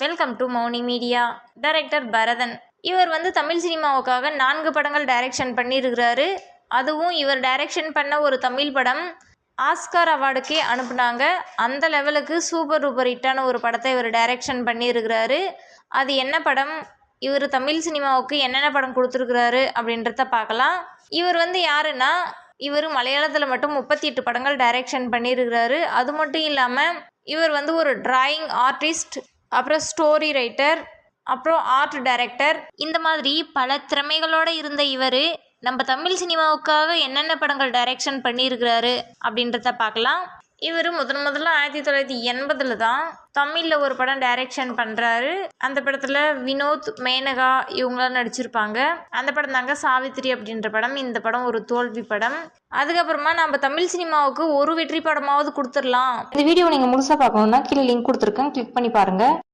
Welcome to Mouni media director Bharathan இவர் வந்து தமிழ் சினிமாவுக்காக நான்கு படங்கள் டைரக்ஷன் பண்ணியிருக்கிறாரு. அதுவும் இவர் டைரக்ஷன் பண்ண ஒரு தமிழ் படம் ஆஸ்கார் அவார்டுக்கே அனுப்புனாங்க. அந்த லெவலுக்கு சூப்பர் டூப்பர் ஹிட்டான ஒரு படத்தை இவர் டைரக்ஷன் பண்ணியிருக்கிறாரு. அது என்ன படம்? இவர் தமிழ் சினிமாவுக்கு என்னென்ன படம் கொடுத்துருக்குறாரு அப்படின்றத பார்க்கலாம். இவர் வந்து யாருன்னா இவர் மலையாளத்தில் மட்டும் முப்பத்தி எட்டு படங்கள் டைரக்ஷன் பண்ணியிருக்கிறாரு. அது மட்டும் இல்லாமல் இவர் வந்து ஒரு டிராயிங் ஆர்டிஸ்ட் அப்புறம் ஸ்டோரி ரைட்டர் அப்புறம் ஆர்ட் டைரக்டர் இந்த மாதிரி பல திறமைகளோடு இருந்த இவர் நம்ம தமிழ் சினிமாவுக்காக என்னென்ன படங்கள் டைரக்ஷன் பண்ணியிருக்கிறாரு அப்படின்றத பார்க்கலாம். இவர் முதன் முதல்ல ஆயிரத்தி தொள்ளாயிரத்தி எண்பதில் தான் தமிழில் ஒரு படம் டைரக்ஷன் பண்ணுறாரு அந்த படத்தில் வினோத் மேனகா இவங்களாம் நடிச்சிருப்பாங்க. அந்த படம் தாங்க சாவித்திரி அப்படின்ற படம். இந்த படம் ஒரு தோல்வி படம். அதுக்கப்புறமா நம்ம தமிழ் சினிமாவுக்கு ஒரு வெற்றி படமாவது கொடுத்துடலாம். இந்த வீடியோ நீங்கள் முழுசாக பார்க்கணுன்னா கீழே லிங்க் கொடுத்துருக்கேன். கிளிக் பண்ணி பாருங்கள்